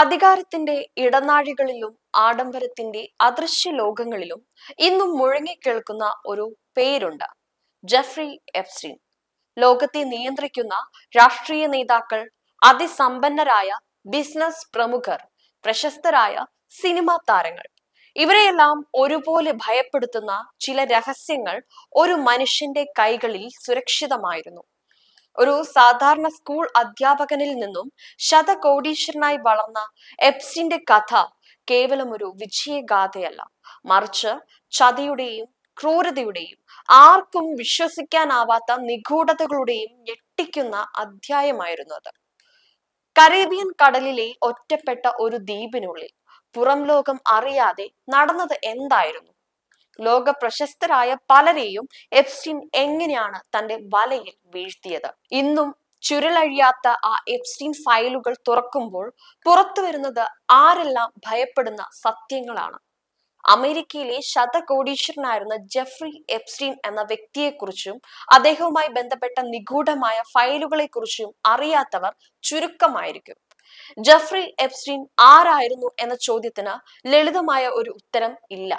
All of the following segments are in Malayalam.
അധികാരത്തിന്റെ ഇടനാഴികളിലും ആഡംബരത്തിന്റെ അദൃശ്യ ലോകങ്ങളിലും ഇന്നും മുഴങ്ങിക്കേൾക്കുന്ന ഒരു പേരുണ്ട്. ജെഫ്രി എഫ്സീൻ ലോകത്തെ നിയന്ത്രിക്കുന്ന രാഷ്ട്രീയ നേതാക്കൾ അതിസമ്പന്നരായ ബിസിനസ് പ്രമുഖർ പ്രശസ്തരായ സിനിമാ താരങ്ങൾ. ഇവരെയെല്ലാം ഒരുപോലെ ഭയപ്പെടുത്തുന്ന ചില രഹസ്യങ്ങൾ ഒരു മനുഷ്യന്റെ കൈകളിൽ സുരക്ഷിതമായിരുന്നു. ഒരു സാധാരണ സ്കൂൾ അധ്യാപകനിൽ നിന്നും ശതകോടീശ്വരനായി വളർന്ന എപ്സിന്റെ കഥ കേവലം ഒരു വിജയഗാഥയല്ല. മറിച്ച് ചതിയുടെയും ക്രൂരതയുടെയും ആർക്കും വിശ്വസിക്കാനാവാത്ത നിഗൂഢതകളുടെയും ഞെട്ടിക്കുന്ന അധ്യായമായിരുന്നു അത്. കരീബിയൻ കടലിലെ ഒറ്റപ്പെട്ട ഒരു ദ്വീപിനുള്ളിൽ പുറം ലോകം അറിയാതെ നടന്നത് എന്തായിരുന്നു? ലോക പ്രശസ്തരായ പലരെയും എപ്സ്റ്റീൻ എങ്ങനെയാണ് തന്റെ വലയിൽ വീഴ്ത്തിയത്? ഇന്നും ചുരുളഴിയാത്ത ആ എപ്സ്റ്റീൻ ഫയലുകൾ തുറക്കുമ്പോൾ പുറത്തു വരുന്നത് ആരെല്ലാം ഭയപ്പെടുന്ന സത്യങ്ങളാണ്? അമേരിക്കയിലെ ശതകോടീശ്വരനായിരുന്ന ജെഫ്രി എപ്സ്റ്റീൻ എന്ന വ്യക്തിയെക്കുറിച്ചും അദ്ദേഹവുമായി ബന്ധപ്പെട്ട നിഗൂഢമായ ഫയലുകളെക്കുറിച്ചും അറിയാത്തവർ ചുരുക്കമായിരിക്കും. ജെഫ്രി എപ്സ്റ്റീൻ ആരായിരുന്നു എന്ന ചോദ്യത്തിന് ലളിതമായ ഒരു ഉത്തരം ഇല്ല.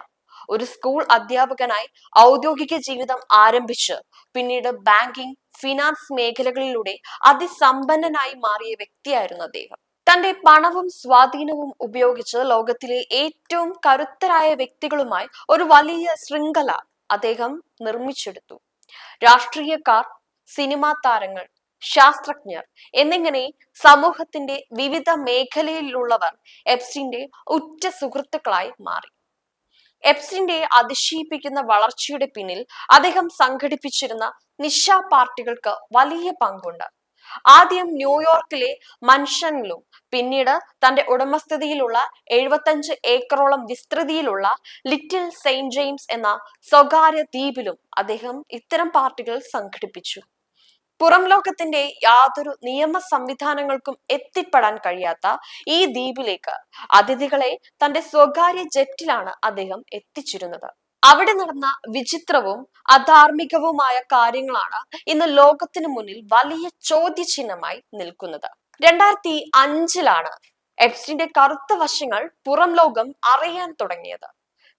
ഒരു സ്കൂൾ അധ്യാപകനായി ഔദ്യോഗിക ജീവിതം ആരംഭിച്ച് പിന്നീട് ബാങ്കിംഗ് ഫിനാൻസ് മേഖലകളിലൂടെ അതിസമ്പന്നനായി മാറിയ വ്യക്തിയായിരുന്നു അദ്ദേഹം. തന്റെ പണവും സ്വാധീനവും ഉപയോഗിച്ച് ലോകത്തിലെ ഏറ്റവും കരുത്തരായ വ്യക്തികളുമായി ഒരു വലിയ ശൃംഖല അദ്ദേഹം നിർമ്മിച്ചെടുത്തു. രാഷ്ട്രീയക്കാർ സിനിമാ താരങ്ങൾ ശാസ്ത്രജ്ഞർ എന്നിങ്ങനെ സമൂഹത്തിന്റെ വിവിധ മേഖലയിലുള്ളവർ എപ്സിന്റെ ഉറ്റ സുഹൃത്തുക്കളായി മാറി. എപ്സിന്റെ അതിശയിപ്പിക്കുന്ന വളർച്ചയുടെ പിന്നിൽ അദ്ദേഹം സംഘടിപ്പിച്ചിരുന്ന നിശ പാർട്ടികൾക്ക് വലിയ പങ്കുണ്ട്. ആദ്യം ന്യൂയോർക്കിലെ മൻഷനിലും പിന്നീട് തന്റെ ഉടമസ്ഥതയിലുള്ള എഴുപത്തഞ്ച് ഏക്കറോളം വിസ്തൃതിയിലുള്ള ലിറ്റിൽ സെയിന്റ് ജെയിംസ് എന്ന സ്വകാര്യ ദ്വീപിലും അദ്ദേഹം ഇത്തരം പാർട്ടികൾ സംഘടിപ്പിച്ചു. പുറം ലോകത്തിന്റെ യാതൊരു നിയമ സംവിധാനങ്ങൾക്കും എത്തിപ്പെടാൻ കഴിയാത്ത ഈ ദ്വീപിലേക്ക് അതിഥികളെ തന്റെ സ്വകാര്യ ജെറ്റിലാണ് അദ്ദേഹം എത്തിച്ചിരുന്നത്. അവിടെ നടന്ന വിചിത്രവും അധാർമികവുമായ കാര്യങ്ങളാണ് ഇന്ന് ലോകത്തിന് മുന്നിൽ വലിയ ചോദ്യചിഹ്നമായി നിൽക്കുന്നത്. രണ്ടായിരത്തി അഞ്ചിലാണ് എപ്സിന്റെ കറുത്ത വശങ്ങൾ പുറം ലോകം അറിയാൻ തുടങ്ങിയത്.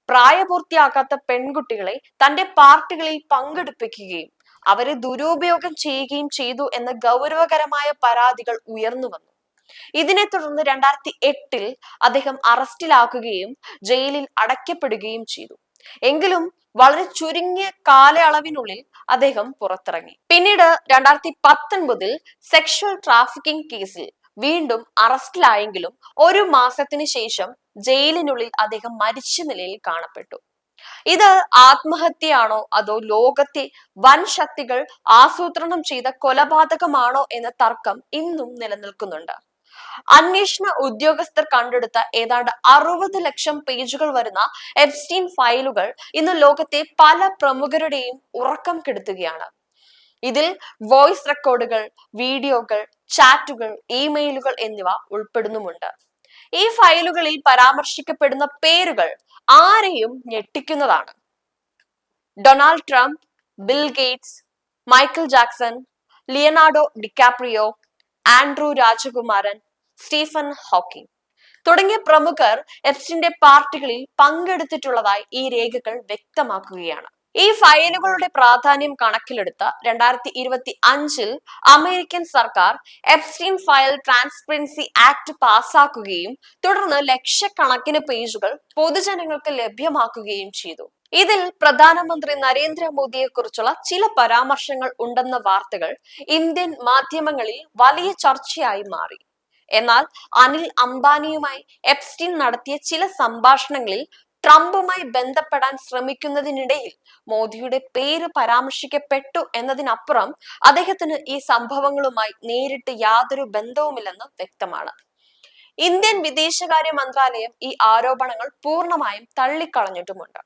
പ്രായപൂർത്തിയാകാത്ത പെൺകുട്ടികളെ തന്റെ പാർട്ടികളിൽ പങ്കെടുപ്പിക്കുകയും അവരെ ദുരുപയോഗം ചെയ്യുകയും ചെയ്തു എന്ന ഗൗരവകരമായ പരാതികൾ ഉയർന്നു വന്നു. ഇതിനെ തുടർന്ന് രണ്ടായിരത്തി എട്ടിൽ അദ്ദേഹം അറസ്റ്റിലാക്കുകയും ജയിലിൽ അടയ്ക്കപ്പെടുകയും ചെയ്തു. എങ്കിലും വളരെ ചുരുങ്ങിയ കാലയളവിനുള്ളിൽ അദ്ദേഹം പുറത്തിറങ്ങി. പിന്നീട് രണ്ടായിരത്തി പത്തൊൻപതിൽ സെക്ഷൽ ട്രാഫിക്കിംഗ് കേസിൽ വീണ്ടും അറസ്റ്റിലായെങ്കിലും ഒരു മാസത്തിന് ശേഷം ജയിലിനുള്ളിൽ അദ്ദേഹം മരിച്ച നിലയിൽ കാണപ്പെട്ടു. ഇത് ആത്മഹത്യയാണോ അതോ ലോകത്തെ വൻ ശക്തികൾ ആസൂത്രണം ചെയ്ത കൊലപാതകമാണോ എന്ന തർക്കം ഇന്നും നിലനിൽക്കുന്നുണ്ട്. അന്വേഷണ ഉദ്യോഗസ്ഥർ കണ്ടെടുത്ത ഏതാണ്ട് അറുപത് ലക്ഷം പേജുകൾ വരുന്ന എഫ്സ്റ്റീൻ ഫയലുകൾ ഇന്ന് ലോകത്തെ പല പ്രമുഖരുടെയും ഉറക്കം കെടുത്തുകയാണ്. ഇതിൽ വോയിസ് റെക്കോർഡുകൾ വീഡിയോകൾ ചാറ്റുകൾ ഇമെയിലുകൾ എന്നിവ ഉൾപ്പെടുന്നുമുണ്ട്. ഈ ഫയലുകളിൽ പരാമർശിക്കപ്പെടുന്ന പേരുകൾ ആരെയും ഞെട്ടിക്കുന്നതാണ്. Donald Trump Bill Gates Michael Jackson Leonardo DiCaprio Andrew രാജകുമാരൻ സ്റ്റീഫൻ ഹോക്കിംഗ് തുടങ്ങിയ പ്രമുഖർ എഫ്സിന്റെ പാർട്ടികളിൽ പങ്കെടുത്തിട്ടുള്ളതായി ഈ രേഖകൾ വ്യക്തമാക്കുകയാണ്. ഈ ഫയലുകളുടെ പ്രാധാന്യം കണക്കിലെടുത്ത രണ്ടായിരത്തി ഇരുപത്തി അഞ്ചിൽ അമേരിക്കൻ സർക്കാർ എപ്സ്റ്റീൻ ഫയൽ ട്രാൻസ്പെറൻസി ആക്ട് പാസാക്കുകയും തുടർന്ന് ലക്ഷക്കണക്കിന് പേജുകൾ പൊതുജനങ്ങൾക്ക് ലഭ്യമാക്കുകയും ചെയ്തു. ഇതിൽ പ്രധാനമന്ത്രി നരേന്ദ്രമോദിയെ കുറിച്ചുള്ള ചില പരാമർശങ്ങൾ ഉണ്ടെന്ന വാർത്തകൾ ഇന്ത്യൻ മാധ്യമങ്ങളിൽ വലിയ ചർച്ചയായി മാറി. എന്നാൽ അനിൽ അംബാനിയുമായി എപ്സ്റ്റീൻ നടത്തിയ ചില സംഭാഷണങ്ങളിൽ ട്രംപുമായി ബന്ധപ്പെടാൻ ശ്രമിക്കുന്നതിനിടയിൽ മോദിയുടെ പേര് പരാമർശിക്കപ്പെട്ടു എന്നതിനപ്പുറം അദ്ദേഹത്തിന് ഈ സംഭവങ്ങളുമായി നേരിട്ട് യാതൊരു ബന്ധവുമില്ലെന്ന് വ്യക്തമാണ്. ഇന്ത്യൻ വിദേശകാര്യ മന്ത്രാലയം ഈ ആരോപണങ്ങൾ പൂർണമായും തള്ളിക്കളഞ്ഞിട്ടുമുണ്ട്.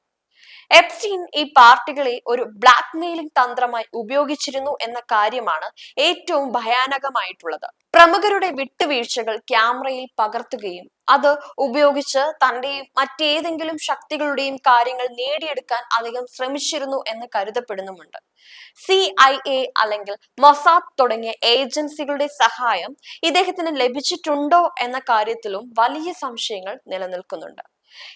എപ്സ്റ്റീൻ ഈ പാർട്ടികളെ ഒരു ബ്ലാക്ക് മെയിലിംഗ് തന്ത്രമായി ഉപയോഗിച്ചിരുന്നു എന്ന കാര്യമാണ് ഏറ്റവും ഭയാനകമായിട്ടുള്ളത്. പ്രമുഖരുടെ വിട്ടുവീഴ്ചകൾ ക്യാമറയിൽ പകർത്തുകയും അത് ഉപയോഗിച്ച് തന്റെയും മറ്റേതെങ്കിലും ശക്തികളുടെയും കാര്യങ്ങൾ നേടിയെടുക്കാൻ അദ്ദേഹം ശ്രമിച്ചിരുന്നു എന്ന് കരുതപ്പെടുന്നുമുണ്ട്. സി ഐ എ അല്ലെങ്കിൽ മൊസാദ് തുടങ്ങിയ ഏജൻസികളുടെ സഹായം ഇദ്ദേഹത്തിന് ലഭിച്ചിട്ടുണ്ടോ എന്ന കാര്യത്തിലും വലിയ സംശയങ്ങൾ നിലനിൽക്കുന്നുണ്ട്.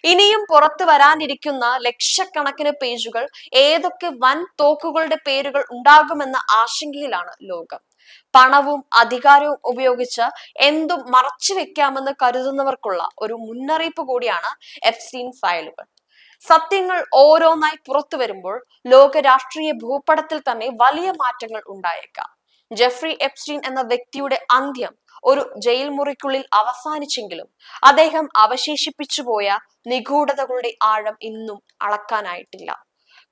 ഇനിയും പുറത്തു വരാനിരിക്കുന്ന ലക്ഷക്കണക്കിന് പേജുകൾ ഏതൊക്കെ വൻ തോക്കുകളുടെ പേരുകൾ ഉണ്ടാകുമെന്ന ആശങ്കയിലാണ് ലോകം. പണവും അധികാരവും ഉപയോഗിച്ച് എന്തും മറച്ചു വെക്കാമെന്ന് കരുതുന്നവർക്കുള്ള ഒരു മുന്നറിയിപ്പ് കൂടിയാണ് എഫ്സ്റ്റീൻ ഫയലുകൾ. സത്യങ്ങൾ ഓരോന്നായി പുറത്തു വരുമ്പോൾ ലോക രാഷ്ട്രീയ ഭൂപടത്തിൽ തന്നെ വലിയ മാറ്റങ്ങൾ ഉണ്ടായേക്കാം. ജെഫ്രി എപ്സ്റ്റീൻ എന്ന വ്യക്തിയുടെ അന്ത്യം ഒരു ജയിൽ മുറിക്കുള്ളിൽ അവസാനിച്ചെങ്കിലും അദ്ദേഹം അവശേഷിപ്പിച്ചു പോയ നിഗൂഢതകളുടെ ആഴം ഇന്നും അളക്കാനായിട്ടില്ല.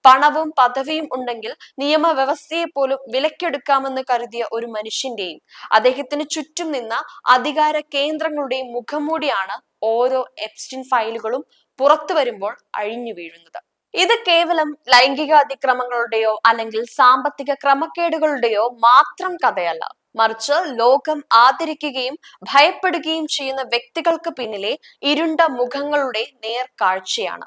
പണവും പദവിയും ഉണ്ടെങ്കിൽ നിയമവ്യവസ്ഥയെ പോലും വിലക്കെടുക്കാമെന്ന് കരുതിയ ഒരു മനുഷ്യന്റെയും അദ്ദേഹത്തിന് ചുറ്റും നിന്ന അധികാര കേന്ദ്രങ്ങളുടെയും മുഖംമൂടിയാണ് ഓരോ എപ്സ്റ്റിൻ ഫയലുകളും പുറത്തു വരുമ്പോൾ അഴിഞ്ഞു വീഴുന്നത്. ഇത് കേവലം ലൈംഗിക അതിക്രമങ്ങളുടെയോ അല്ലെങ്കിൽ സാമ്പത്തിക ക്രമക്കേടുകളുടെയോ മാത്രം കഥയല്ല. മറിച്ച് ലോകം ആദരിക്കുകയും ഭയപ്പെടുകയും ചെയ്യുന്ന വ്യക്തികൾക്ക് പിന്നിലെ ഇരുണ്ട മുഖങ്ങളുടെ നേർക്കാഴ്ചയാണ്.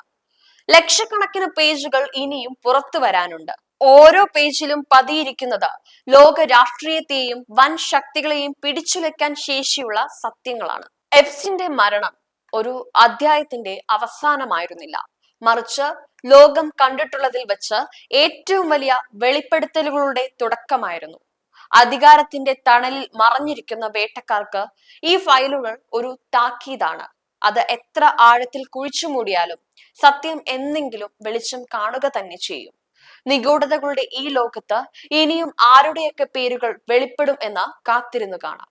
ലക്ഷക്കണക്കിന് പേജുകൾ ഇനിയും പുറത്തു വരാനുണ്ട്. ഓരോ പേജിലും പതിയിരിക്കുന്നത് ലോക രാഷ്ട്രീയത്തെയും വൻ ശക്തികളെയും പിടിച്ചുലയ്ക്കാൻ ശേഷിയുള്ള സത്യങ്ങളാണ്. എഫ്സിന്റെ മരണം ഒരു അധ്യായത്തിന്റെ അവസാനമായിരുന്നില്ല. മറിച്ച് ലോകം കണ്ടിട്ടുള്ളതിൽ വെച്ച് ഏറ്റവും വലിയ വെളിപ്പെടുത്തലുകളുടെ തുടക്കമായിരുന്നു. അധികാരത്തിന്റെ തണലിൽ മറഞ്ഞിരിക്കുന്ന വേട്ടക്കാർക്ക് ഈ ഫയലുകൾ ഒരു താക്കീതാണ്. അത് എത്ര ആഴത്തിൽ കുഴിച്ചു മൂടിയാലും സത്യം എന്നെങ്കിലും വെളിച്ചം കാണുക തന്നെ ചെയ്യും. നിഗൂഢതകളുടെ ഈ ലോകത്ത് ഇനിയും ആരുടെയൊക്കെ പേരുകൾ വെളിപ്പെടും എന്ന് കാത്തിരുന്നു കാണാം.